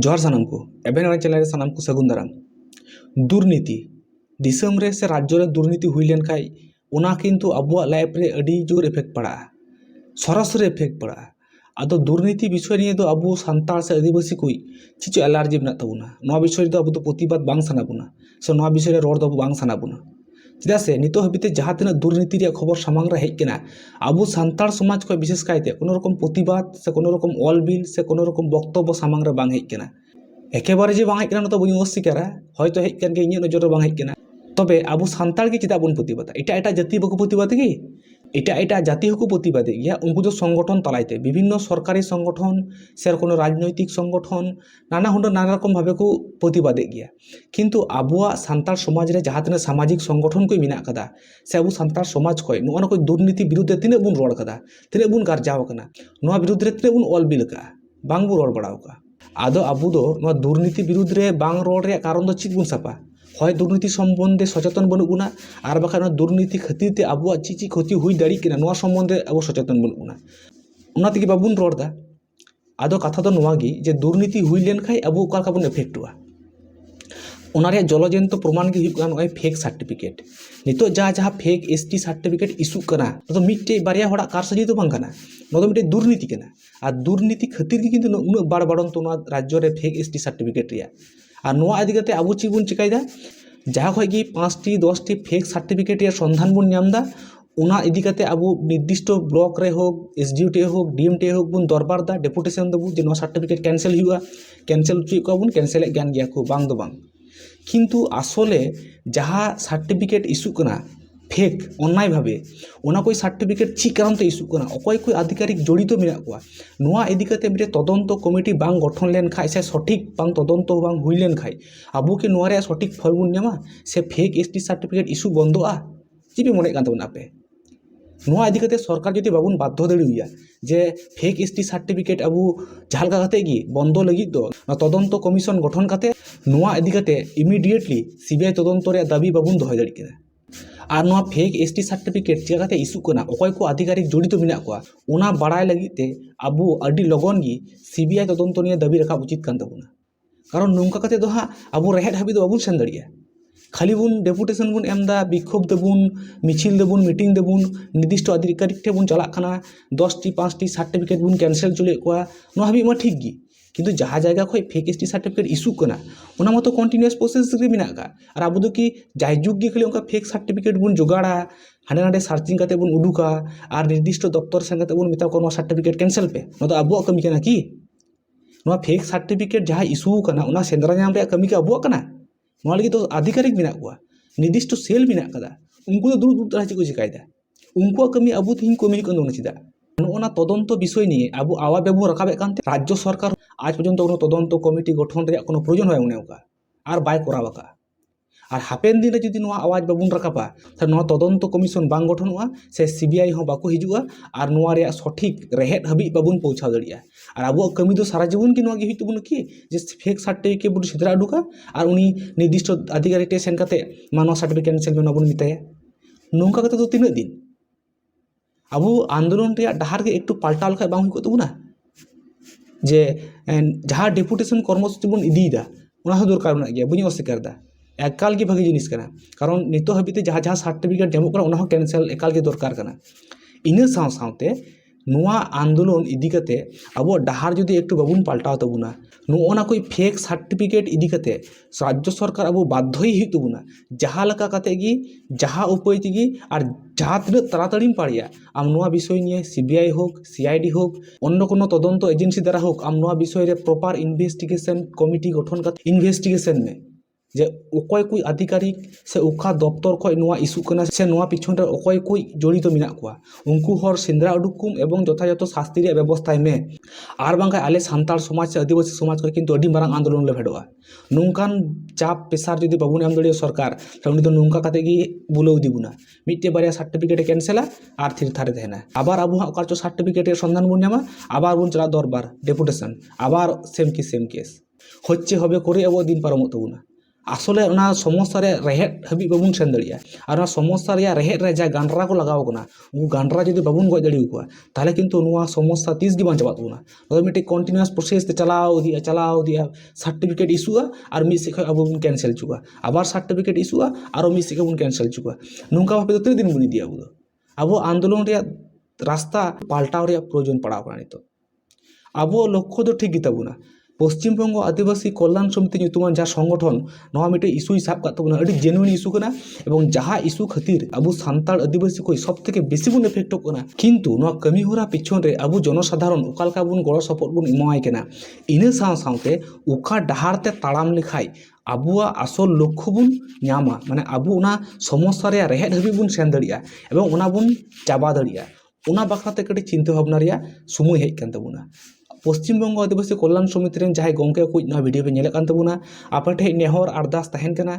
ᱡᱚᱦᱟᱨ ᱥᱟᱱᱟᱢ ᱠᱚ ᱮᱵᱷᱮᱱ ᱟᱲᱟᱝ ᱪᱮᱱᱮᱞ ᱨᱮ ᱥᱟᱱᱟᱢ ᱠᱚ ᱥᱟᱹᱜᱩᱱ ᱫᱟᱨᱟᱢ ᱫᱩᱨᱱᱤᱛᱤ ᱫᱤᱥᱚᱢ ᱨᱮ ᱥᱮ ᱨᱟᱡᱽᱡᱚ ᱨᱮ ᱫᱩᱨᱱᱤᱛᱤ ᱦᱩᱭ ᱞᱮᱱᱠᱷᱟᱱ ᱚᱱᱟ ᱠᱤᱱᱛᱩ ᱟᱵᱚᱣᱟᱜ ᱞᱟᱭᱤᱯᱷ ᱨᱮ ᱟᱹᱰᱤ ᱡᱳᱨ ᱤᱯᱷᱮᱠᱴ ᱯᱟᱲᱟᱜᱼᱟ ᱥᱚᱨᱟᱥᱚᱨᱤ ᱤᱯᱷᱮᱠᱴ ᱯᱟᱲᱟᱜᱼᱟ ᱟᱫᱚ ᱫᱩᱨᱱᱤᱛᱤ ᱵᱤᱥᱚᱭ ᱱᱤᱭᱮ ᱫᱚ ᱟᱵᱚ ᱥᱟᱱᱛᱟᱲ ᱥᱮ ᱟᱹᱫᱤᱵᱟᱹᱥᱤ ᱠᱚ ᱪᱮᱫ ᱪᱚ ᱮᱞᱟᱨᱡᱤ ᱢᱮᱱᱟᱜ ᱛᱟᱵᱚᱱᱟ ᱱᱚᱣᱟ ᱵᱤᱥᱚᱭ ᱨᱮᱫᱚ ᱟᱵᱚ ᱫᱚ ᱯᱨᱚᱛᱤᱵᱟᱫ ᱵᱟᱝ ᱥᱟᱱᱟ ᱵᱚᱱᱟ ᱥᱮ ᱱᱚᱣᱟ ᱵᱤᱥᱚᱭ ᱨᱮ ᱨᱚᱲ ᱫᱚ ᱵᱟᱝ ᱥᱟᱱᱟ ᱵᱚᱱᱟ ᱪᱮᱫᱟᱜ ᱥᱮ ᱱᱤᱛᱚᱜ ᱦᱟᱹᱵᱤᱡᱛᱮ ᱡᱟᱦᱟᱸ ᱛᱤᱱᱟᱹᱜ ᱫᱩᱨᱱᱤᱛᱤ ᱨᱮᱭᱟᱜ ᱠᱷᱚᱵᱚᱨ ᱥᱟᱢᱟᱝ ᱨᱮ ᱦᱮᱡ ᱟᱠᱟᱱᱟ ᱟᱵᱚ ᱥᱟᱱᱛᱟᱲ ᱥᱚᱢᱟᱡᱽ ᱠᱷᱚᱱ ᱵᱤᱥᱮᱥ ᱠᱟᱭᱛᱮ ᱠᱳᱱᱳ ᱨᱚᱠᱚᱢ ᱯᱨᱚᱛᱤᱵᱟᱫ ᱥᱮ ᱠᱳᱱᱳ ᱨᱚᱠᱚᱢ ᱚᱞ ᱵᱤᱞ ᱥᱮ ᱠᱳᱱᱳ ᱨᱚᱠᱚᱢ ᱵᱚᱠᱛᱚᱵᱵᱚ ᱥᱟᱢᱟᱝ ᱨᱮ ᱵᱟᱝ ᱦᱮᱡ ᱟᱠᱟᱱᱟ ᱮᱠᱮᱵᱟᱨᱮ ᱡᱮ ᱵᱟᱝ ᱦᱮᱡ ᱟᱠᱟᱱᱟ ᱱᱚᱣᱟ ᱫᱚ ᱵᱟᱹᱧ ᱚᱥᱥᱤᱠᱟᱨᱟ ᱦᱚᱭᱛᱳ ᱦᱮᱡ ᱟᱠᱟᱱ ᱜᱮ ᱤᱧᱟᱹᱜ ᱱᱚᱡᱚᱨ ᱨᱮ ᱵᱟᱝ ᱦᱮᱡ ᱟᱠᱟᱱᱟ ᱛᱚᱵᱮ ᱟᱵᱚ ᱥᱟᱱᱛᱟᱲ ᱜᱮ ᱪᱮᱫᱟᱜ ᱵᱚᱱ ᱯᱨᱚᱛᱤᱵᱟᱫᱟ ᱮᱴᱟᱜ ᱮᱴᱟᱜ ᱡᱟᱹᱛᱤ ᱵᱟᱠᱚ ᱯᱨᱚᱛᱤᱵᱟᱫ ᱜᱮ এটা এটা জাতীয় প্রতিবাদে ইয়া উঙ্কুদের সংগঠন তলাইতে, বিভিন্ন সরকারি সংগঠন, সের কোনো রাজনৈতিক সংগঠন, নানা হন্ড, নানা রকমভাবে কো প্রতিবাদে গিয়া। কিন্তু আবুয়া সান্তাল সমাজরে যাহাতিনা সামাজিক সংগঠন কই মেনা কাদা, সে আবু সান্তাল সমাজ কই নয় কই দুর্নীতি বিরুদ্ধে তিনে বুন রড় কাদা, তিনে বুন গার্জাও কানা, নয় বিরুদ্ধে তিনে বুন অল বিল কা, বাং বু রড় বড়াও কা। আদো আবু দো নয় দুর্নীতি বিরুদ্ধে বাং রড় রে কারণ দো চিক বুন সাপা। ᱦᱚᱭ ᱫᱩᱨᱱᱤᱛᱤ ᱥᱚᱢᱵᱚᱱᱫᱷᱮ ᱥᱚᱪᱮᱛᱚᱱ ᱵᱟᱹᱱᱩᱜ ᱵᱚᱱᱟ ᱟᱨ ᱵᱟᱠᱷᱟᱱ ᱚᱱᱟ ᱫᱩᱨᱱᱤᱛᱤ ᱠᱷᱟᱹᱛᱤᱨ ᱛᱮ ᱟᱵᱚᱣᱟᱜ ᱪᱮᱫ ᱪᱮᱫ ᱠᱷᱚᱛᱤ ᱦᱩᱭ ᱫᱟᱲᱮᱭᱟᱜ ᱠᱟᱱᱟ ᱱᱚᱣᱟ ᱥᱚᱢᱵᱚᱱᱫᱷᱮ ᱟᱵᱚ ᱥᱚᱪᱮᱛᱚᱱ ᱵᱟᱹᱱᱩᱜ ᱵᱚᱱᱟ ᱚᱱᱟ ᱛᱮᱜᱮ ᱵᱟᱵᱚᱱ ᱨᱚᱲᱫᱟ ᱟᱫᱚ ᱠᱟᱛᱷᱟ ᱫᱚ ᱱᱚᱣᱟ ᱜᱮ ᱡᱮ ᱫᱩᱨᱱᱤᱛᱤ ᱦᱩᱭ ᱞᱮᱱᱠᱷᱟᱱ ᱟᱵᱚ ᱚᱠᱟ ᱞᱮᱠᱟ ᱵᱚᱱ ᱮᱯᱷᱮᱠᱴᱚᱜᱼᱟ ᱚᱱᱟ ᱨᱮᱭᱟᱜ ᱡᱚᱞᱚᱡᱚᱱᱛᱚ ᱯᱨᱚᱢᱟᱱ ᱜᱮ ᱦᱩᱭᱩᱜ ᱠᱟᱱᱟ ᱱᱚᱜᱼᱚᱭ ᱯᱷᱮᱠ ᱥᱟᱨᱴᱤᱯᱷᱤᱠᱮᱴ ᱱᱤᱛᱚᱜ ᱡᱟ ᱡᱟᱦᱟᱸ ᱯᱷᱮᱠ ᱮᱥ ᱴᱤ ᱥᱟᱨᱴᱤᱯᱷᱤᱠᱮᱴ ᱤᱥᱩᱜ ᱠᱟᱱᱟ ᱱᱚᱣᱟ ᱫᱚ ᱢᱤᱫᱴᱮᱡ ᱵᱟᱨᱭᱟ ᱦᱚᱲᱟᱜ ᱠᱟᱨᱥᱟᱡᱤ ᱫᱚ ᱵᱟᱝ ᱠᱟᱱᱟ ᱱᱚᱣᱟ ᱫᱚ ᱢᱤᱫᱴᱮᱡ ᱫᱩᱨᱱᱤᱛᱤ ᱠᱟᱱᱟ ᱟᱨ ᱫᱩᱨᱱᱤᱛᱤ ᱠᱷᱟᱹᱛᱤᱨ ᱜᱮ ᱠᱤᱱᱛᱩ ᱩᱱᱟᱹᱜ ᱵᱟᱲ ᱵᱟᱲᱚᱱ ᱛᱚ ᱱᱚᱣᱟ ᱨᱟᱡᱽᱡᱚ ᱨᱮ ᱯᱷᱮᱠ ᱮᱥ ᱴᱤ ᱥᱟᱨᱴᱤᱯᱷᱤᱠᱮᱴ ᱨᱮᱭᱟᱜ ᱟᱨ ᱱᱚᱣᱟ ᱤᱫᱤ ᱠᱟᱛᱮ ᱟᱵᱚ ᱪᱮᱫ ᱵᱚᱱ ᱪᱤᱠᱟᱹᱭᱮᱫᱟ ᱡᱟᱦᱟᱸ ᱠᱷᱚᱡ ᱜᱮ ᱯᱟᱸᱪᱴᱤ ᱫᱚᱥᱴᱤ ᱯᱷᱮᱠ ᱥᱟᱨᱴᱤᱯᱷᱤᱠᱮᱴ ᱨᱮᱭᱟᱜ ᱥᱚᱱᱫᱷᱟᱱ ᱵᱚᱱ ᱧᱟᱢ ᱮᱫᱟ ᱚᱱᱟ ᱤᱫᱤ ᱠᱟᱛᱮ ᱟᱵᱚ ᱱᱤᱨᱫᱤᱥᱴᱚ ᱵᱞᱚᱠ ᱨᱮ ᱦᱳᱠ ᱮᱥ ᱰᱤ ᱳ ᱴᱷᱮᱡ ᱦᱳᱠ ᱰᱤ ᱮᱢ ᱴᱷᱮᱡ ᱦᱳᱠ ᱵᱚᱱ ᱫᱚᱨᱵᱟᱨ ᱮᱫᱟ ᱰᱮᱯᱩᱴᱮᱥᱚᱱ ᱫᱟᱵᱚ ᱡᱮ ᱱᱚᱣᱟ ᱥᱟᱨᱴᱤᱯᱷᱤᱠᱮᱴ ᱠᱮᱱᱥᱮᱞ ᱦᱩᱭᱩᱜᱼᱟ ᱠᱮᱱᱥᱮᱞ ᱦᱚᱪᱚᱭᱮᱫ ᱠᱚᱣᱟ ᱵᱚᱱ ᱠᱮᱱᱥᱮᱞᱮᱫ ᱠᱟᱱ ᱜᱮᱭᱟ ᱠᱚ ᱵᱟᱝ ᱫᱚ ᱵᱟᱝ ᱠᱤᱱᱛᱩ ᱟᱥᱚᱞᱮ ᱡᱟᱦᱟᱸ ᱥᱟᱨᱴᱤᱯᱷᱤᱠᱮᱴ ᱤᱥᱩᱜ ᱠᱟᱱᱟ ફેક ᱚᱱᱞᱟᱭᱤᱱ ᱵᱷᱟᱵᱮ ᱚᱱᱟ ᱠᱚ ᱥᱟᱨᱴᱤᱯᱷᱤᱠᱮᱴ ᱪᱮᱫ ᱠᱟᱨᱚᱱᱛᱮ ᱤᱥᱩᱜ ᱠᱟᱱᱟ ᱚᱠᱚᱭ ᱠᱚ ᱟᱫᱷᱤᱠᱟᱨᱤᱠ ᱡᱚᱲᱤᱛᱚ ᱢᱮᱱᱟᱜ ᱠᱚᱣᱟ ᱱᱚᱣᱟ ᱤᱫᱤ ᱠᱟᱛᱮ ᱢᱤᱫᱴᱮᱱ ᱛᱚᱫᱚᱱᱛᱚ ᱠᱚᱢᱤᱴᱤ ᱵᱟᱝ ᱜᱚᱴᱷᱚᱱ ᱞᱮᱱᱠᱷᱟᱱ ᱥᱮ ᱥᱚᱴᱷᱤᱠ ᱵᱟᱝ ᱛᱚᱫᱚᱱᱛᱚ ᱵᱟᱝ ᱦᱩᱭ ᱞᱮᱱᱠᱷᱟᱱ ᱟᱵᱚ ᱠᱤ ᱱᱚᱣᱟ ᱨᱮᱭᱟᱜ ᱥᱚᱴᱷᱤᱠ ᱯᱷᱚᱞ ᱵᱚᱱ ᱧᱟᱢᱟ ᱥᱮ fake S T certificate issue ᱵᱚᱱᱫᱚᱜᱼᱟ ᱪᱮᱫ ᱯᱮ ᱢᱚᱱᱮᱜ ᱠᱟᱱ ᱛᱟᱵᱚᱱᱟ ᱟᱯᱮ ᱱᱚᱣᱟ ᱤᱫᱤ ᱠᱟᱛᱮ ᱥᱚᱨᱠᱟᱨ ᱡᱩᱫᱤ ᱵᱟᱵᱚᱱ ᱵᱟᱫᱽᱫᱷᱚ ᱫᱟᱲᱮᱣᱟᱭᱟ ᱡᱮ ᱯᱷᱮᱠ ᱮᱥ ᱴᱤ ᱥᱟᱨᱴᱤᱯᱷᱤᱠᱮᱴ ᱟᱵᱚ ᱡᱟᱦᱟᱸ ᱞᱮᱠᱟ ᱠᱟᱛᱮ ᱜᱮ ᱵᱚᱱᱫᱚ ᱞᱟᱹᱜᱤᱫ ᱫᱚ ᱛᱚᱫᱚᱱᱛᱚ ᱠᱚᱢᱤᱥᱚᱱ ᱜᱚᱴᱷᱚᱱ ᱠᱟᱛᱮ ᱱᱚᱣᱟ ᱤᱫᱤ ᱠᱟᱛᱮ ᱤᱢᱤᱰᱤᱭᱮᱴᱞᱤ ᱥᱤᱵᱤᱟᱭ ᱛᱚᱫᱚᱱᱛᱚ ᱨᱮᱭᱟᱜ ᱫᱟᱹᱵᱤ ᱵᱟᱵᱚᱱ ᱫᱚᱦᱚ ᱫᱟᱲᱮᱭᱟᱜ ᱠᱟᱱᱟ ᱟᱨ ᱱᱚᱣᱟ ᱯᱷᱮᱠ ᱮᱥ ᱴᱤ ᱥᱟᱨᱴᱤᱯᱷᱤᱠᱮᱴ ᱪᱤᱠᱟ ᱠᱟᱛᱮ ᱤᱥᱩᱜ ᱠᱟᱱᱟ ᱚᱠᱚᱭ ᱠᱚ ᱟᱫᱷᱤᱠᱟᱨᱤᱠ ᱡᱚᱲᱤᱛᱚ ᱢᱮᱱᱟᱜ ᱠᱚᱣᱟ ᱚᱱᱟ ᱵᱟᱲᱟᱭ ᱞᱟᱹᱜᱤᱫ ᱛᱮ ᱟᱵᱚ ᱟᱹᱰᱤ ᱞᱚᱜᱚᱱ ᱜᱮ ᱥᱤᱵᱤᱟᱭ ᱛᱚᱫᱚᱱᱛᱚ ᱱᱤᱭᱟᱹ ᱫᱟᱹᱵᱤ ᱨᱟᱠᱟᱵ ᱩᱪᱤᱛ ᱠᱟᱱ ᱛᱟᱵᱚᱱᱟ ᱠᱟᱨᱚᱱ ᱱᱚᱝᱠᱟ ᱠᱟᱛᱮ ᱫᱚ ᱦᱟᱸᱜ ᱟᱵᱚ ᱨᱮᱦᱮᱫ ᱦᱟᱹᱵᱤᱡ ᱫᱚ ᱵᱟᱵᱚᱱ ᱥᱮᱱ ᱫᱟᱲᱮᱭᱟᱜᱼᱟ খালি বন ডেপুটেশন বন এমদা বিক্ষোভ দেবুন মিছিল দেবুন মিটিং দেবুন নির্দিষ্ট আধিকারিক ঠেন বন চালাক দশটি পাঁচটি সার্টিফিকেট বন ক্যান্সেল চলে কোয়া নহাবি মা ঠিক গিয়ে ᱠᱤᱱᱛᱩ ᱡᱟᱦᱟᱸ ᱡᱟᱭᱜᱟ ᱠᱷᱚᱡ ᱯᱷᱮᱠ ᱮᱥ ᱴᱤ ᱥᱟᱨᱴᱤᱯᱷᱤᱠᱮᱴ ᱤᱥᱩᱜ ᱠᱟᱱᱟ ᱚᱱᱟ ᱢᱟᱛᱚ ᱠᱚᱱᱴᱤᱱᱤᱩᱟᱥ ᱯᱨᱚᱥᱮᱥ ᱨᱮ ᱢᱮᱱᱟᱜ ᱟᱠᱟᱫ ᱟᱨ ᱟᱵᱚ ᱫᱚ ᱠᱤ ᱡᱟᱭᱡᱩᱜᱽ ᱜᱮ ᱠᱷᱟᱹᱞᱤ ᱚᱱᱠᱟ ᱯᱷᱮᱠ ᱥᱟᱨᱴᱤᱯᱷᱤᱠᱮᱴ ᱵᱚᱱ ᱡᱚᱜᱟᱲᱟ ᱦᱟᱸᱰᱮ ᱱᱟᱰᱮ ᱥᱟᱨᱪᱤᱝ ᱠᱟᱛᱮ ᱵᱚᱱ ᱩᱰᱩᱠᱟ ᱟᱨ ᱱᱤᱨᱫᱤᱥᱴᱚ ᱫᱚᱯᱛᱚᱨ ᱥᱮᱱ ᱠᱟᱛᱮ ᱵᱚᱱ ᱢᱮᱛᱟ ᱠᱚᱣᱟ ᱱᱚᱣᱟ ᱥᱟᱨᱴᱤᱯᱷᱤᱠᱮᱴ ᱠᱮᱱᱥᱮᱞ ᱯᱮ ᱱᱚᱣᱟ ᱫᱚ ᱟᱵᱚᱣᱟᱜ ᱠᱟᱹᱢᱤ ᱠᱟᱱᱟ ᱠᱤ ᱱᱚᱣᱟ ᱯᱷᱮᱠ ᱥᱟᱨᱴᱤᱯᱷᱤᱠᱮᱴ ᱡᱟᱦᱟᱸ ᱤᱥᱩ ᱠᱟᱱᱟ ᱚᱱᱟ ᱥᱮᱸᱫᱽᱨᱟ ᱧᱟᱢ ᱨᱮᱭᱟᱜ ᱠᱟᱹᱢᱤ ᱜᱮ ᱟᱵᱚᱣᱟᱜ ᱠᱟᱱᱟ ᱱᱚᱣᱟ ᱞᱟᱹᱜᱤᱫ ᱫᱚ ᱟᱫᱷᱤᱠᱟᱨᱤᱠ ᱢᱮᱱᱟᱜ ᱠᱚᱣᱟ ᱱᱤᱨᱫᱤᱥᱴᱚ ᱥᱮᱞ ᱢᱮᱱᱟᱜ ᱟᱠᱟᱫᱟ ᱩᱱᱠᱩ ᱫᱚ ᱫᱩᱲᱩᱵ ᱫᱩᱲᱩᱵ ᱛᱟᱦᱮᱸ ᱪᱮᱫ ᱠᱚ ᱪᱮᱠᱟᱭᱫᱟ ᱩᱱᱠᱩᱣᱟᱜ ᱠᱟᱹᱢᱤ ᱟᱵᱚ ᱛᱮᱦᱮᱧ ᱠᱟᱹᱢᱤ ᱦᱩᱭᱩᱜ ᱠᱟᱱ ᱛᱟᱵᱚᱱᱟ ᱪᱮᱫᱟᱜ ᱱᱚᱜᱼᱚ তদন্ত বিষয় নিয়ে আবু আওয়াজ ব্যবহার রাখাবেক কানতে রাজ্য সরকার আজ পর্যন্ত কোনো তদন্ত কমিটি গঠন রেয়াক কোনো প্রয়োজন হয় মনে ওকা, আর বাই করাও আকা আর হাপেন দিনে যদি নোয়া আওয়াজ বাবুন রাখাবা তাহলে নোয়া তদন্ত কমিশন বাং গঠনওয়া সে সিবিআই হন বাকু হিজুয়া, আর নোয়া রেয়া সঠিক রেহেদ হাবি বাবুন পৌঁছাও দাঁড়িয়া। আর আবু কামি দো সারা জীবন কি নোয়া কি হইতো কি? যে ফেক সার্টিফিকেট বড় সেদরা আডুকা আর উনি নির্দিষ্ট আধিকারিক টেসেন কাতে মানো সার্টিফিকেট ক্যান্সেল বনাবুন মিতায়া নৌকা কাতে তো তিন দিন। ᱟᱵᱚ ᱟᱱᱫᱳᱞᱚᱱ ᱨᱮᱭᱟᱜ ᱰᱟᱦᱟᱨ ᱜᱮ ᱮᱠᱴᱩ ᱯᱟᱞᱴᱟᱣ ᱞᱮᱠᱷᱟᱡ ᱵᱟᱝ ᱦᱩᱭ ᱠᱚᱜ ᱛᱟᱵᱚᱱᱟ ᱡᱮ ᱡᱟᱦᱟᱸ ᱰᱮᱯᱩᱴᱮᱥᱚᱱ ᱠᱚᱨᱢᱚᱥᱩᱪᱤ ᱵᱚᱱ ᱤᱫᱤᱭᱮᱫᱟ ᱚᱱᱟ ᱦᱚᱸ ᱫᱚᱨᱠᱟᱨ ᱢᱮᱱᱟᱜ ᱜᱮᱭᱟ ᱵᱟᱹᱧ ᱚᱥᱥᱤᱠᱟᱨ ᱮᱫᱟ ᱮᱠᱟᱞ ᱜᱮ ᱵᱷᱟᱹᱜᱤ ᱡᱤᱱᱤᱥ ᱠᱟᱱᱟ ᱠᱟᱨᱚᱱ ᱱᱤᱛᱚᱜ ᱦᱟᱹᱵᱤᱡ ᱛᱮ ᱡᱟᱦᱟᱸ ᱡᱟᱦᱟᱸ ᱥᱟᱨᱴᱤᱯᱷᱤᱠᱮᱴ ᱧᱟᱢᱚᱜ ᱠᱟᱱᱟ ᱚᱱᱟ ᱦᱚᱸ ᱠᱮᱱᱥᱮᱞ ᱮᱠᱟᱞ ᱜᱮ ᱫᱚᱨᱠᱟᱨ ᱠᱟᱱᱟ ᱤᱱᱟᱹ ᱥᱟᱶ ᱥᱟᱶᱛᱮ ᱱᱚᱣᱟ ᱟᱱᱫᱳᱞᱚᱱ ᱤᱫᱤ ᱠᱟᱛᱮ ᱟᱵᱚᱣᱟᱜ ᱰᱟᱦᱟᱨ ᱡᱩᱫᱤ ᱮᱠᱴᱩ ᱵᱟᱵᱚᱱ ᱯᱟᱞᱴᱟᱣ ᱛᱟᱵᱚᱱᱟ ᱱᱚᱜᱼᱚᱱᱟ ᱠᱚ ᱯᱷᱮᱠ ᱥᱟᱨᱴᱤᱯᱷᱤᱠᱮᱴ ᱤᱫᱤ ᱠᱟᱛᱮ ᱨᱟᱡᱽᱡᱚ ᱥᱚᱨᱠᱟᱨ ᱟᱵᱚ ᱵᱟᱫᱽᱫᱷᱚᱭ ᱦᱩᱭᱩᱜ ᱛᱟᱵᱚᱱᱟ ᱡᱟᱦᱟᱸ ᱞᱮᱠᱟ ᱠᱟᱛᱮ ᱜᱮ ᱡᱟᱦᱟᱸ ᱩᱯᱟᱹᱭ ᱛᱮᱜᱮ ᱟᱨ ᱡᱟᱦᱟᱸ ᱛᱤᱱᱟᱹᱜ ᱛᱟᱲᱟᱛᱟᱲᱤᱢ ᱯᱟᱲᱮᱭᱟᱜ ᱟᱢ ᱱᱚᱣᱟ ᱵᱤᱥᱚᱭ নিয়ে সিবিআই হোক সিআইডি হোক অন্য কোনো তদন্ত এজেন্সি দ্বারা হোক আম নোয়া বিষয়ে প্রপার ইনভেস্টিগেশন কমিটি গঠন করে ইনভেস্টিগেশন মে ᱡᱮ ᱚᱠᱚᱭ ᱠᱚ ᱟᱫᱷᱤᱠᱟᱨᱤᱠ ᱥᱮ ᱚᱠᱟ ᱫᱚᱯᱛᱚᱨ ᱠᱷᱚᱱ ᱱᱚᱣᱟ ᱤᱥᱩᱜ ᱠᱟᱱᱟ ᱥᱮ ᱱᱚᱣᱟ ᱯᱤᱪᱷᱚᱱ ᱨᱮ ᱚᱠᱚᱭ ᱠᱚ ᱡᱚᱲᱤᱛᱚ ᱢᱮᱱᱟᱜ ᱠᱚᱣᱟ ᱩᱱᱠᱩ ᱦᱚᱲ ᱥᱮᱸᱫᱽᱨᱟ ᱩᱰᱩᱠ ᱠᱚᱢ ᱮᱵᱚᱝ ᱡᱚᱛᱷᱟᱡᱚᱛᱚ ᱥᱟᱥᱛᱤ ᱨᱮᱭᱟᱜ ᱵᱮᱵᱚᱥᱛᱷᱟᱭ ᱢᱮ ᱟᱨ ᱵᱟᱝᱠᱷᱟᱱ ᱟᱞᱮ ᱥᱟᱱᱛᱟᱲ ᱥᱚᱢᱟᱡᱽ ᱥᱮ ᱟᱹᱫᱤᱵᱟᱹᱥᱤ ᱥᱚᱢᱟᱡᱽ ᱠᱚᱨᱮ ᱠᱤᱱᱛᱩ ᱟᱹᱰᱤ ᱢᱟᱨᱟᱝ ᱟᱱᱫᱳᱞᱚᱱ ᱞᱮ ᱯᱷᱮᱰᱚᱜᱼᱟ ᱱᱚᱝᱠᱟᱱ ᱪᱟᱯ ᱯᱮᱥᱟᱨ ᱡᱩᱫᱤ ᱵᱟᱵᱚᱱ ᱮᱢ ᱫᱟᱲᱮᱭᱟᱜᱼᱟ ᱥᱚᱨᱠᱟᱨ ᱛᱟᱦᱚᱞᱮ ᱩᱱᱤ ᱫᱚ ᱱᱚᱝᱠᱟ ᱠᱟᱛᱮ ᱜᱮ ᱵᱩᱞᱟᱹᱣ ᱤᱫᱤ ᱵᱚᱱᱟ ᱢᱤᱫᱴᱮᱡ ᱵᱟᱨᱭᱟ ᱥᱟᱨᱴᱤᱯᱷᱤᱠᱮᱴᱮ ᱠᱮᱱᱥᱮᱞᱟ ᱟᱨ ᱛᱷᱤᱨ ᱛᱷᱟᱨᱮ ᱛᱟᱦᱮᱱᱟ ᱟᱵᱟᱨ ᱟᱵᱚ ᱦᱚᱸ ᱚᱠᱟ ᱪᱚ ᱥᱟᱨᱴᱤᱯᱷᱤᱠᱮᱴ ᱨᱮᱭᱟᱜ ᱥᱚᱱᱫᱷᱟᱱ ᱵᱚᱱ ᱧᱟᱢᱟ ᱟᱵᱟᱨ ᱵᱚᱱ ᱪᱟᱞᱟᱜᱼᱟ ᱫᱚᱨᱵᱟᱨ ᱰᱮᱯᱩᱴᱮᱥᱚᱱ ᱟᱵᱟর সেম কি সেম কেস হচ্ছে হবে করে আবার দিন পার মতো না আসলে ᱚᱱᱟ ᱥᱚᱢᱚᱥᱥᱟ ᱨᱮ ᱨᱮᱦᱮᱫ ᱦᱟᱹᱵᱤᱡ ᱵᱟᱵᱚᱱ ᱥᱮᱱ ᱫᱟᱲᱮᱭᱟᱜᱼᱟ ᱟᱨ ᱚᱱᱟ ᱥᱚᱢᱚᱥᱥᱟ ᱨᱮᱭᱟᱜ ᱨᱮᱦᱮᱫ ᱨᱮ ᱡᱟ ᱜᱟᱱᱰᱨᱟ ᱠᱚ ᱞᱟᱜᱟᱣ ᱠᱟᱱᱟ ᱩᱱᱠᱩ ᱜᱟᱱᱰᱨᱟ ᱡᱩᱫᱤ ᱵᱟᱵᱚᱱ ᱜᱚᱡ ᱫᱟᱲᱮᱭᱟᱠᱚᱣᱟ ᱛᱟᱦᱚᱞᱮ ᱠᱤᱱᱛᱩ ᱱᱚᱣᱟ ᱥᱚᱢᱚᱥᱥᱟ ᱛᱤᱥ ᱜᱮ ᱵᱟᱝ ᱪᱟᱵᱟᱜ ᱛᱟᱵᱚᱱᱟ ᱱᱚᱣᱟ ᱢᱤᱫᱴᱮᱱ ᱠᱚᱱᱴᱤনিউয়াস ᱯᱨᱚᱥᱮᱥ ᱛᱮ ᱪᱟᱞᱟᱣ ᱤᱫᱤᱜᱼᱟ ᱪᱟᱞᱟᱣ ᱤᱫᱤᱜᱼᱟ ᱥᱟᱨᱴᱤᱯᱷᱤᱠᱮᱴ ᱤᱥᱩᱜᱼᱟ ᱟᱨ ᱢᱤᱫ ᱥᱮᱫ ᱠᱷᱚᱱ ᱟᱵᱚ ᱵᱚᱱ ᱠᱮᱱᱥᱮᱞ ᱪᱩᱜᱼᱟ ᱟᱵᱟᱨ ᱥᱟᱨᱴᱤᱯᱷᱤᱠᱮᱴ ᱤᱥᱩᱜᱼᱟ ᱟᱨ ᱢᱤᱫ ᱥᱮᱫ ᱠᱷᱚᱱ ᱵᱚᱱ ᱠᱮᱱᱥᱮᱞ ᱪᱩᱜᱼᱟ ᱱᱚᱝᱠᱟ ᱵᱷᱟᱵᱮ ᱫᱚ ᱛᱤᱱ দিন ᱵᱚᱱ ᱤᱫᱤᱭᱟ ᱟᱵᱚ ᱫᱚ ᱟᱵᱚ ᱟᱱᱫᱳᱞᱚᱱ ᱨᱮᱭᱟᱜ রাস্তা পাল্টাও রেᱭᱟᱜ প্রয়োজন পড়াও কারণে তো আবো লক্ষ্য তো ঠিক গিতাবো না ᱯᱚᱥᱪᱤᱢᱵᱚᱝᱜᱚ ᱟᱹᱫᱤᱵᱟᱹᱥᱤ ᱠᱚᱞᱞᱟᱱ ᱥᱚᱢᱤᱛᱤ ᱧᱩᱛᱩᱢᱟᱱ ᱡᱟᱦᱟᱸ ᱥᱚᱝᱜᱚᱴᱷᱚᱱ ᱱᱚᱣᱟ ᱢᱤᱫᱴᱮᱡ ᱤᱥᱩᱭ ᱥᱟᱵ ᱠᱟᱜ ᱛᱟᱵᱚᱱᱟ ᱟᱹᱰᱤ ᱡᱮᱱᱩᱭᱤᱱ ᱤᱥᱩ ᱠᱟᱱᱟ ᱮᱵᱚᱝ ᱡᱟᱦᱟᱸ ᱤᱥᱩ ᱠᱷᱟᱹᱛᱤᱨ ᱟᱵᱚ ᱥᱟᱱᱛᱟᱲ ᱟᱹᱫᱤᱵᱟᱹᱥᱤ ᱠᱚ ᱥᱚᱵ থেকে বেশি ᱵᱚᱱ এফেক্টᱚᱜ ᱠᱟᱱᱟ ᱠᱤᱱᱛᱩ ᱱᱚᱣᱟ ᱠᱟᱹᱢᱤ ᱦᱚᱨᱟ ᱯᱤᱪᱷᱚᱱ ᱨᱮ ᱟᱵᱚ ᱡᱚᱱᱚᱥᱟধারণ ᱚᱠᱟ ᱞᱮᱠᱟ ᱵᱚᱱ ᱜᱚᱲᱚ ᱥᱚᱯᱚᱦᱚᱫ ᱵᱚᱱ ᱮᱢᱟᱣᱟᱭ ᱠᱟᱱᱟ ᱤᱱᱟᱹ ᱥᱟᱶ ᱥᱟᱶᱛᱮ ᱚᱠᱟ ᱰᱟᱦᱟᱨ ᱛᱮ ᱛᱟᱲᱟᱢ ᱞᱮᱠᱷᱟᱡ ᱟᱵᱚᱣᱟᱜ ᱟᱥᱚᱞ ᱞᱚᱠᱠᱷᱚ ᱵᱚᱱ ᱧᱟᱢᱟ ᱢᱟᱱᱮ ᱟᱵᱚ ᱚᱱᱟ ᱥᱚᱢᱚᱥᱥᱟ ᱨᱮᱭᱟᱜ ᱨᱮᱦᱮᱫ ᱦᱟᱹᱵᱤᱡ ᱵᱚᱱ ᱥᱮᱱ ᱫᱟᱲᱮᱭᱟᱜᱼᱟ ᱮᱵᱚᱝ ᱚᱱᱟ ᱵᱚᱱ ᱪᱟᱵᱟ ᱫᱟᱲᱮᱭᱟᱜᱼᱟ ᱚᱱᱟ ᱵᱟᱠᱷᱨᱟᱛᱮ ᱠᱟᱹᱴᱤᱡ ᱪᱤᱱᱛᱟᱹ ᱵᱷᱟᱵᱽᱱᱟ ᱨᱮᱭᱟᱜ ᱥᱚᱢᱚᱭ ᱦᱮᱡ ᱠᱟᱱ ᱛᱟᱵᱚᱱᱟ ᱯᱚᱥᱪᱤᱢᱵᱚᱝᱜᱚ ᱟᱹᱫᱤᱵᱟᱹᱥᱤ ᱠᱚᱞᱞᱟᱱ ᱥᱚᱢᱤᱛᱤ ᱨᱮᱱ ᱡᱟᱦᱟᱸᱭ ᱜᱚᱝᱠᱮ ᱠᱚ ᱱᱚᱣᱟ ᱵᱷᱤᱰᱤᱭᱳ ᱯᱮ ᱧᱮᱞᱮᱫ ᱠᱟᱱ ᱛᱟᱵᱚᱱᱟ ᱟᱯᱮ ᱴᱷᱮᱡ ᱱᱮᱦᱚᱨ ᱟᱨᱫᱟᱥ ᱛᱟᱦᱮᱱ ᱠᱟᱱᱟ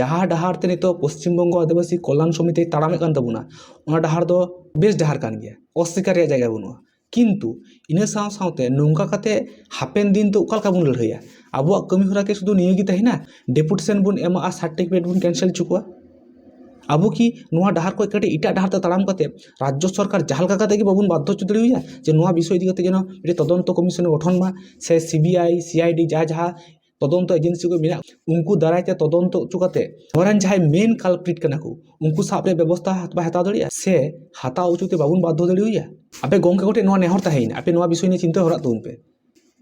ᱡᱟᱦᱟᱸ ᱰᱟᱦᱟᱨ ᱛᱮ ᱱᱤᱛᱚᱜ ᱯᱚᱥᱪᱤᱢᱵᱚᱝᱜᱚ ᱟᱹᱫᱤᱵᱟᱹᱥᱤ ᱠᱚᱞᱞᱟᱱ ᱥᱚᱢᱤᱛᱤ ᱛᱟᱲᱟᱢᱮᱫ ᱠᱟᱱ ᱛᱟᱵᱚᱱᱟ ᱚᱱᱟ ᱰᱟᱦᱟᱨ ᱫᱚ ᱵᱮᱥ ᱰᱟᱦᱟᱨ ᱠᱟᱱ ᱜᱮᱭᱟ ᱚᱥᱥᱤᱠᱟᱨ ᱨᱮᱭᱟᱜ ᱡᱟᱭᱜᱟ ᱵᱟᱹᱱᱩᱜᱼᱟ ᱠᱤᱱᱛᱩ ᱤᱱᱟᱹ ᱥᱟᱶ ᱥᱟᱶᱛᱮ ᱱᱚᱝᱠᱟ ᱠᱟᱛᱮ ᱦᱟᱯᱮᱱ ᱫᱤᱱ ᱛᱚ ᱚᱠᱟ ᱞᱮᱠᱟ ᱵᱚᱱ ᱞᱟᱹᱲᱦᱟᱹᱭᱟ ᱟᱵᱚᱣᱟᱜ ᱠᱟᱹᱢᱤ ᱦᱚᱨᱟ ᱠᱤ ᱥᱩᱫᱷᱩ ᱱᱤᱭᱟᱹ ᱜᱮ ᱛᱟᱦᱮᱱᱟ ᱰᱮᱯᱩᱴᱮᱥᱚᱱ ᱵᱚᱱ ᱮᱢᱟᱜᱼᱟ ᱥᱟᱨᱴᱤᱯᱷᱤᱠᱮᱴ ᱵᱚᱱ ᱠᱮᱱᱥᱮᱞ ᱦᱚᱪᱚ ᱠᱚᱣᱟ ᱟᱵᱚ ᱠᱤ ᱱᱚᱣᱟ ᱰᱟᱦᱟᱨ ᱠᱷᱚᱡ ᱠᱟᱹᱴᱤᱡ ᱮᱴᱟᱜ ᱰᱟᱦᱟᱨ ᱛᱮ ᱛᱟᱲᱟᱢ ᱠᱟᱛᱮ ᱨᱟᱡᱽᱡᱚ ᱥᱚᱨᱠᱟᱨ ᱡᱟᱦᱟᱸ ᱞᱮᱠᱟ ᱠᱟᱛᱮ ᱜᱮ ᱵᱟᱵᱚᱱ ᱵᱟᱫᱽᱫᱷᱚ ᱦᱚᱪᱚ ᱫᱟᱲᱮᱣᱟᱭᱟ ᱡᱮ ᱱᱚᱣᱟ ᱵᱤᱥᱚᱭ ᱤᱫᱤ ᱠᱟᱛᱮ ᱡᱮᱱᱚ ᱢᱤᱫᱴᱮᱡ ᱛᱚᱫᱚᱱᱛᱚ ᱠᱚᱢᱤᱥᱚᱱᱮ ᱜᱚᱴᱷᱚᱱ ᱢᱟ ᱥᱮ ᱥᱤᱵᱤᱟᱭ ᱥᱤᱟᱭᱰᱤ ᱡᱟ ᱡᱟᱦᱟᱸ তদন্ত এজেন্সি কো মেনা উনকু দারাই তে তদন্ত চুকাতে ধরেন যাহাই মেন কালপ্রিট কানা কো উনকু সাপরে ব্যবস্থা হাতবা হাতা দড়িয়া সে হাতা উচুতে বাবুন বাধ্য দড়িয়া আপে গমকে গোটে নোয়া নেহর তাহিন আপে নোয়া বিষয় নিয়ে চিন্তা হরা তুন পে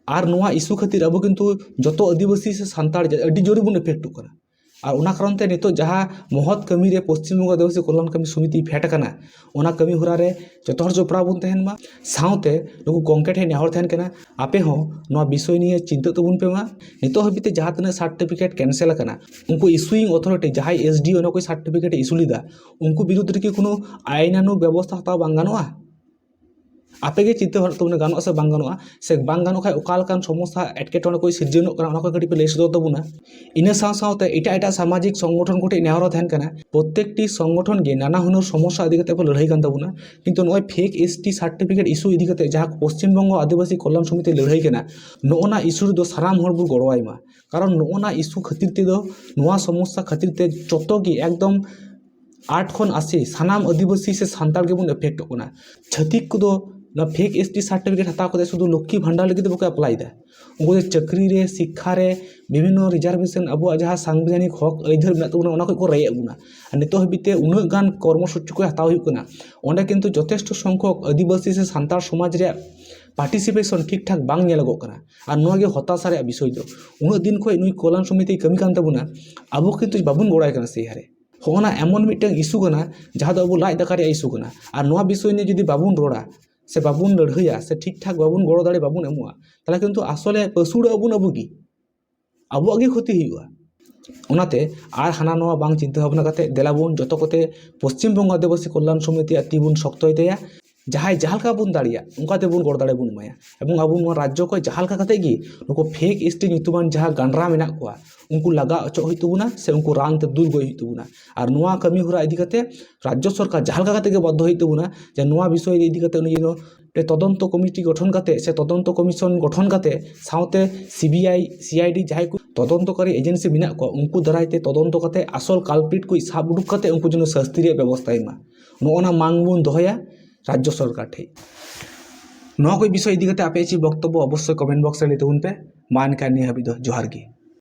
আর নোয়া ইস্যু খাতির আবু কিন্তু যত আদিবাসী সে সান্তাড় আডি জোরে বুন এফেক্ট করা ᱟᱨ ᱚᱱᱟ ᱠᱟᱨᱚᱱᱛᱮ ᱱᱤᱛᱚᱜ ᱡᱟᱦᱟᱸ ᱢᱚᱦᱚᱛ ᱠᱟᱹᱢᱤᱨᱮ ᱯᱚᱥᱪᱤᱢ ᱵᱚᱝᱜᱚ ᱟᱹᱫᱤᱵᱟᱹᱥᱤ ᱠᱚᱞᱞᱚᱱ ᱠᱟᱹᱢᱤ ᱥᱚᱢᱤᱛᱤᱭ ᱯᱷᱮᱰ ᱟᱠᱟᱱᱟ ᱚᱱᱟ ᱠᱟᱹᱢᱤ ᱦᱚᱨᱟᱨᱮ ᱡᱚᱛᱚ ᱦᱚᱲ ᱡᱚᱯᱲᱟᱣ ᱵᱚᱱ ᱛᱟᱦᱮᱱ ᱢᱟ ᱥᱟᱶᱛᱮ ᱱᱩᱠᱩ ᱜᱚᱝᱠᱮ ᱴᱷᱮᱱ ᱱᱮᱦᱚᱨ ᱛᱟᱦᱮᱱ ᱠᱟᱱᱟ ᱟᱯᱮ ᱦᱚᱸ ᱱᱚᱣᱟ ᱵᱤᱥᱚᱭ ᱱᱤᱭᱮ ᱪᱤᱱᱛᱟᱹ ᱛᱟᱵᱚᱱ ᱯᱮ ᱢᱟ ᱱᱤᱛᱚᱜ ᱦᱟᱹᱵᱤᱡ ᱛᱮ ᱡᱟᱦᱟᱸ ᱛᱤᱱᱟᱹᱜ ᱥᱟᱨᱴᱤᱯᱷᱤᱠᱮᱴ ᱠᱮᱱᱥᱮᱞ ᱟᱠᱟᱱᱟ ᱩᱱᱠᱩ ᱤᱥᱩᱭᱤᱝ ᱚᱛᱷᱚᱨᱤᱴᱤ ᱡᱟᱦᱟᱸᱭ ᱮᱥ ᱰᱤ ᱚᱱᱟ ᱠᱚ ᱥᱟᱨᱴᱤᱯᱷᱤᱠᱮᱴ ᱤᱥᱩ ᱞᱮᱫᱟ ᱩᱱᱠᱩ ᱵᱤᱨᱩᱫᱽ ᱨᱮᱠᱤ ᱠᱳᱱᱳ ᱟᱭᱱᱟᱱᱩ ᱵᱮᱵᱚᱥᱛᱷᱟ ᱦᱟᱛᱟᱣ ᱵᱟᱝ ᱜᱟᱱᱚᱜᱼᱟ ᱟᱯᱮᱜᱮ ᱪᱤᱱᱛᱟᱹ ᱦᱚᱲ ᱛᱟᱵᱚᱱᱟ ᱜᱟᱱᱚᱜᱼᱟ ᱥᱮ ᱵᱟᱝ ᱜᱟᱱᱚᱜᱼᱟ ᱥᱮ ᱵᱟᱝ ᱜᱟᱱᱚᱜ ᱠᱷᱟᱱ ᱚᱠᱟ ᱞᱮᱠᱟᱱ ᱥᱚᱢᱚᱥᱥᱟ ᱮᱴᱠᱮᱴᱚᱬᱮ ᱠᱚ ᱥᱤᱨᱡᱚᱱᱚᱜ ᱠᱟᱱᱟ ᱚᱱᱟ ᱠᱚ ᱠᱟᱹᱴᱤᱡ ᱯᱮ ᱞᱟᱹᱭ ᱥᱚᱫᱚᱨ ᱛᱟᱵᱚᱱᱟ ᱤᱱᱟᱹ ᱥᱟᱶ ᱥᱟᱶᱛᱮ ᱮᱴᱟᱜ ᱮᱴᱟᱜ ᱥᱟᱢᱟᱡᱤᱠ ᱥᱚᱝᱜᱚᱴᱷᱚᱱ ᱠᱚᱴᱷᱮᱱ ᱱᱮᱦᱚᱨ ᱛᱟᱦᱮᱱ ᱠᱟᱱᱟ ᱯᱨᱚᱛᱮᱠᱴᱤ ᱥᱚᱝᱜᱚᱴᱷᱚᱱ ᱜᱮ ᱱᱟᱱᱟ ᱦᱩᱱᱟᱹᱨ ᱥᱚᱢᱚᱥᱥᱟ ᱤᱫᱤ ᱠᱟᱛᱮ ᱠᱚ ᱞᱟᱹᱲᱦᱟᱹᱭ ᱠᱟᱱ ᱛᱟᱵᱚᱱᱟ ᱠᱤᱱᱛᱩ ᱱᱚᱜᱼᱚᱭ fake S T certificate issue ᱤᱫᱤ ᱠᱟᱛᱮ ᱡᱟᱦᱟᱸ ᱯᱚᱥᱪᱤᱢ ᱵᱚᱝᱜᱚ ᱟᱹᱫᱤᱵᱟᱹᱥᱤ ᱠᱚᱞᱞᱟᱱ ᱥᱚᱢᱤᱛᱤ ᱞᱟᱹᱲᱦᱟᱹᱭ ᱠᱟᱱᱟ ᱱᱚᱜᱼᱚ ᱱᱟ ᱤᱥᱩ ᱨᱮᱫᱚ ᱥᱟᱱᱟᱢ ᱦᱚᱲ ᱵᱚᱱ ᱜᱚᱲᱚᱣᱟᱭ ᱢᱟ ᱠᱟᱨᱚᱱ ᱱᱚᱜᱼᱚ ᱱᱟ ᱤᱥᱩ ᱠᱷᱟᱹᱛᱤᱨ ᱛᱮᱫᱚ ᱱᱚᱣᱟ ᱥᱚᱢᱚᱥᱥᱟ ᱠᱷᱟᱹᱛᱤᱨ ᱛᱮ ᱡᱚᱛᱚ ᱜᱮ ᱮᱠᱫᱚᱢ ᱟᱴ ᱠᱷᱚᱱ ᱟᱥᱤ ᱥᱟᱱᱟᱢ ᱟᱹᱫᱤᱵᱟᱹᱥᱤ ᱥᱮ ᱥᱟᱱᱛᱟᱲ ᱜᱮᱵᱚᱱ ᱮᱯᱷᱮᱠᱴᱚᱜ ᱠᱟᱱᱟ ᱪᱷᱟᱹᱛᱤᱠ ᱠᱚᱫᱚ ᱱᱚᱣᱟ ᱯᱷᱮᱠ ᱮᱥ ᱴᱤ ᱥᱟᱨᱴᱤᱯᱷᱤᱠᱮᱴ ᱦᱟᱛᱟᱣ ᱠᱟᱛᱮ ᱥᱩᱫᱷᱩ ᱞᱚᱠᱠᱷᱤ ᱵᱷᱟᱱᱰᱟᱨ ᱞᱟᱹᱜᱤᱫ ᱫᱚ ᱵᱟᱠᱚ ᱮᱯᱞᱟᱭᱮᱫᱟ ᱩᱱᱠᱩ ᱫᱚ ᱪᱟᱹᱠᱨᱤ ᱨᱮ ᱥᱤᱠᱠᱷᱟ ᱨᱮ ᱵᱤᱵᱷᱤᱱᱱᱚ ᱨᱤᱡᱟᱨᱵᱷᱮᱥᱚᱱ ᱟᱵᱚᱣᱟᱜ ᱡᱟᱦᱟᱸ ᱥᱟᱝᱵᱤᱫᱷᱟᱱᱤᱠ ᱦᱚᱠ ᱟᱹᱭᱫᱟᱹᱨ ᱢᱮᱱᱟᱜ ᱛᱟᱵᱚᱱᱟ ᱚᱱᱟ ᱠᱷᱚᱡ ᱠᱚ ᱨᱮᱡ ᱮᱫ ᱵᱚᱱᱟ ᱟᱨ ᱱᱤᱛᱚᱜ ᱦᱟᱹᱵᱤᱡ ᱛᱮ ᱩᱱᱟᱹᱜ ᱜᱟᱱ ᱠᱚᱨᱢᱚᱥᱩᱪᱤ ᱠᱚ ᱦᱟᱛᱟᱣ ᱦᱩᱭᱩᱜ ᱠᱟᱱᱟ ᱚᱸᱰᱮ ᱠᱤᱱᱛᱩ ᱡᱚᱛᱷᱮᱥᱴᱚ ᱥᱚᱝᱠᱷᱚᱠ ᱟᱹᱫᱤᱵᱟᱹᱥᱤ ᱥᱮ ᱥᱟᱱᱛᱟᱲ ᱥᱚᱢᱟᱡᱽ ᱨᱮᱭᱟᱜ পার্টিসিপেশন ঠিকঠাক বাং ᱧᱮᱞᱚᱜᱚᱜ ᱠᱟᱱᱟ ᱟᱨ ᱱᱚᱣᱟ ᱜᱮ ᱦᱚᱛᱟᱥᱟ ᱨᱮᱭᱟᱜ ᱵᱤᱥᱚᱭ ᱫᱚ ᱩᱱᱟᱹᱜ ᱫᱤᱱ ᱠᱷᱚᱡ ᱱᱩᱭ ᱠᱚᱞᱟᱱ ᱥᱚᱢᱤᱛᱤᱭ ᱠᱟᱹᱢᱤ ᱠᱟᱱ ᱛᱟᱵᱚᱱᱟ ᱟᱵᱚ ᱠᱤᱱᱛᱩ ᱵᱟᱵᱚᱱ ᱜᱚᱲᱟᱭ ᱠᱟᱱᱟ ᱥᱮᱭ ᱦᱟᱨᱮ ᱦᱚᱜᱼᱚᱱᱟ এমন ᱢᱤᱫᱴᱟᱝ ইস্যু কানা ᱡᱟᱦᱟᱸ ᱫᱚ ᱟᱵᱚ ᱞᱟᱡ ᱫᱟᱠᱟ ᱨᱮᱭᱟᱜ ইস্যু কানা আর নয়া বিষয় নিয়ে যদি বাবুন রোড়া ᱥᱮ ᱵᱟᱵᱚᱱ ᱞᱟᱹᱲᱦᱟᱹᱭᱟ ᱥᱮ ᱴᱷᱤᱠ ᱴᱷᱟᱠ ᱵᱟᱵᱚᱱ ᱜᱚᱲᱚ ᱫᱟᱲᱮ ᱵᱟᱵᱚᱱ ᱮᱢᱚᱜᱼᱟ ᱛᱟᱦᱚᱞᱮ ᱠᱤᱱᱛᱩ ᱟᱥᱚᱞᱮ ᱯᱟᱹᱥᱩᱲᱚᱜ ᱟᱵᱚᱱ ᱟᱵᱚᱜᱮ ᱟᱵᱚᱣᱟᱜ ᱜᱮ ᱠᱷᱚᱛᱤ ᱦᱩᱭᱩᱜᱼᱟ ᱚᱱᱟᱛᱮ ᱟᱨ ᱦᱟᱱᱟ ᱱᱚᱣᱟ ᱵᱟᱝ ᱪᱤᱱᱛᱟᱹ ᱵᱷᱟᱵᱽᱱᱟ ᱠᱟᱛᱮ ᱫᱮᱞᱟᱵᱚᱱ ᱡᱚᱛᱚ ᱠᱚᱛᱮ ᱯᱚᱥᱪᱤᱢ ᱵᱚᱝᱜᱚ ᱟᱹᱫᱤᱵᱟᱹᱥᱤ ᱠᱚᱞᱞᱟণ ᱥᱚᱢᱤᱛᱤᱭᱟᱜ ᱛᱤ ᱵᱚᱱ ᱥᱚᱠᱛᱚᱭ ᱛᱟᱭᱟ ᱡᱟᱦᱟᱸᱭ ᱡᱟᱦᱟᱸ ᱞᱮᱠᱟ ᱵᱚᱱ ᱫᱟᱲᱮᱭᱟᱜ ᱚᱱᱠᱟ ᱛᱮᱵᱚᱱ ᱜᱚᱲᱚ ᱫᱟᱲᱮ ᱵᱚᱱ ᱮᱢᱟᱭᱟ ᱮᱵᱚᱝ ᱟᱵᱚ ᱱᱚᱣᱟ ᱨᱟᱡᱽᱡᱚ ᱠᱷᱚᱡ ᱡᱟᱦᱟᱸ ᱞᱮᱠᱟ ᱠᱟᱛᱮ ᱜᱮ ᱱᱩᱠᱩ ᱯᱷᱮᱠ ᱮᱥᱴᱤ ᱧᱩᱛᱩᱢᱟᱱ ᱡᱟᱦᱟᱸ ᱜᱟᱱᱰᱨᱟ ᱢᱮᱱᱟᱜ ᱠᱚᱣᱟ ᱩᱱᱠᱩ ᱞᱟᱜᱟ ᱚᱪᱚᱜ ᱦᱩᱭᱩᱜ ᱛᱟᱵᱚᱱᱟ ᱥᱮ ᱩᱱᱠᱩ ᱨᱟᱱ ᱛᱮ ᱫᱩᱞ ᱜᱚᱡ ᱦᱩᱭᱩᱜ ᱛᱟᱵᱚᱱᱟ ᱟᱨ ᱱᱚᱣᱟ ᱠᱟᱹᱢᱤ ᱦᱚᱨᱟ ᱤᱫᱤ ᱠᱟᱛᱮ ᱨᱟᱡᱽᱡᱚ ᱥᱚᱨᱠᱟর ᱡᱟᱦᱟᱸ ᱞᱮᱠᱟ ᱠᱟᱛᱮ ᱜᱮ ᱵᱟᱫᱽᱫᱷᱚ ᱦᱩᱭᱩᱜ ᱛᱟᱵᱚᱱᱟ ᱡᱮ ᱱᱚᱣᱟ ᱵᱤᱥᱚᱭ ᱤᱫᱤ ᱠᱟᱛᱮ ᱩᱱᱤ ᱡᱮᱱᱚ তদন্ত কমিটি গঠন কাতে সে তদন্ত কমিশন গঠন কাতে সাথে সিবিআই সিআইডি যাই তদন্তকারী এজেন্সি মেনা কো উনকু দারাইতে তদন্ত কাতে আসল কালপ্রিট কো সাব উডুক কাতে উনকু জন্য শাস্তি রে ᱱᱚᱜᱼᱚ ইমা ᱢᱟᱝ ᱵᱚᱱ ᱫᱚᱦᱚᱭᱟ રાજ્ય સરકારથી ᱱᱚᱣᱟ ᱠᱚ ᱵᱤᱥᱚᱭ ᱤᱫᱤ ᱠᱟᱛᱮ ᱟᱯᱮᱭᱟᱜ ᱪᱮᱫ ᱵᱚᱠᱛᱚᱵᱵᱚ ᱚᱵᱚᱥᱥᱳᱭ ᱠᱚᱢᱮᱱᱴ ᱵᱚᱠᱥ ᱨᱮ ᱞᱟᱹᱭ ᱛᱟᱵᱚᱱ ᱯᱮ ᱢᱟ ᱮᱱᱠᱷᱟᱱ ᱱᱤᱭᱟᱹ ᱦᱟᱹᱵᱤᱡ ᱫᱚ ᱡᱚᱦᱟᱨ ᱜᱮ